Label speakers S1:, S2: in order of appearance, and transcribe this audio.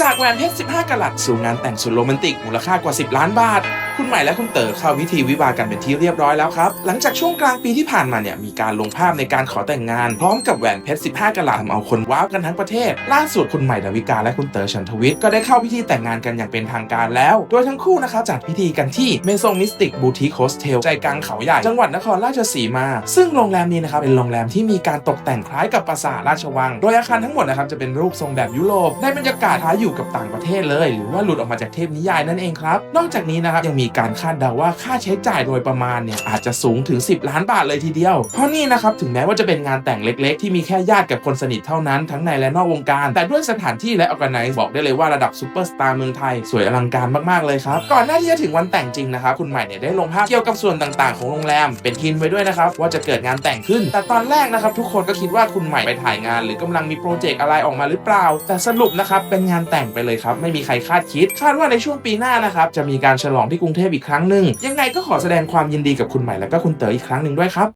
S1: จากแหวนเพชร 15กะรัตสู่งานแต่งสุดโรแมนติกมูลค่ากว่า 10 ล้านบาท คุณใหม่และคุณเต๋อเข้าพิธีวิวากันเป็นที่เรียบร้อยแล้วครับหลังจากช่วงกลางปีที่ผ่านมาเนี่ยมีการลงภาพในการขอแต่งงาน พร้อมกับแหวนเพชร 15กะรัตทำเอาคนว้าวกันทั้งประเทศ ล่าสุดคุณใหม่ดาวิกาและคุณเต๋อชันทวิทย์ก็ได้เข้าพิธีแต่งงานกันอย่างเป็นทางการแล้ว โดยทั้งคู่นะครับจัดพิธีกันที่เมซงมิสติกบูติคโฮสเทลใจกลางเขาใหญ่จังหวัดนครราชสีมา ซึ่งโรงแรมนี้นะครับเป็นโรงแรมที่มีการตกแต่งคล้ายกับปราสาทราชวัง โดยอาคารทั้งหมดนะครับจะเป็นรูปทรงแบบยุโรปได้บรรยากาศคล้ายอยู่กับต่างประเทศเลย หรือว่าหลุดออกมาจากเทพนิยายนั่นเองครับนอกจากนี้นะครับยังมีการคาดเดาว่าค่าใช้จ่ายโดยประมาณเนี่ยอาจจะสูงถึง 10 ล้านบาทเลยทีเดียว เพราะนี่นะครับถึงแม้ว่าจะเป็นงานแต่งเล็กๆ ที่มีแค่ญาติกับคนสนิทเท่านั้นทั้งในและนอกวงการ แต่ด้วยสถานที่และออกไนซ์บอกได้เลยว่าระดับซูเปอร์สตาร์เมืองไทยสวยอลังการมากๆเลยครับก่อนหน้าที่จะถึงวันแต่งจริงนะครับคุณใหม่เนี่ยได้ลงภาพเกี่ยวกับส่วนต่างๆ ของโรงแรมเป็นทินไว้ด้วยนะครับว่าจะเกิดงานแต่งขึ้น แต่ตอนแรกนะครับทุกคนก็คิดว่าคุณใหม่ไปถ่ายงาน หรือกำลังมีโปรเจกต์อะไรออกมาหรือเปล่า แต่สรุปนะครับเป็นงานแต่งไปเลยครับไม่มีใครคาดคิด คาดว่าในช่วงปีหน้านะครับจะมีการฉลองที่กรุงเทพอีกครั้งหนึ่งยังไงก็ขอแสดงความยินดีกับคุณใหม่และก็คุณเต๋ออีกครั้งหนึ่งด้วยครับ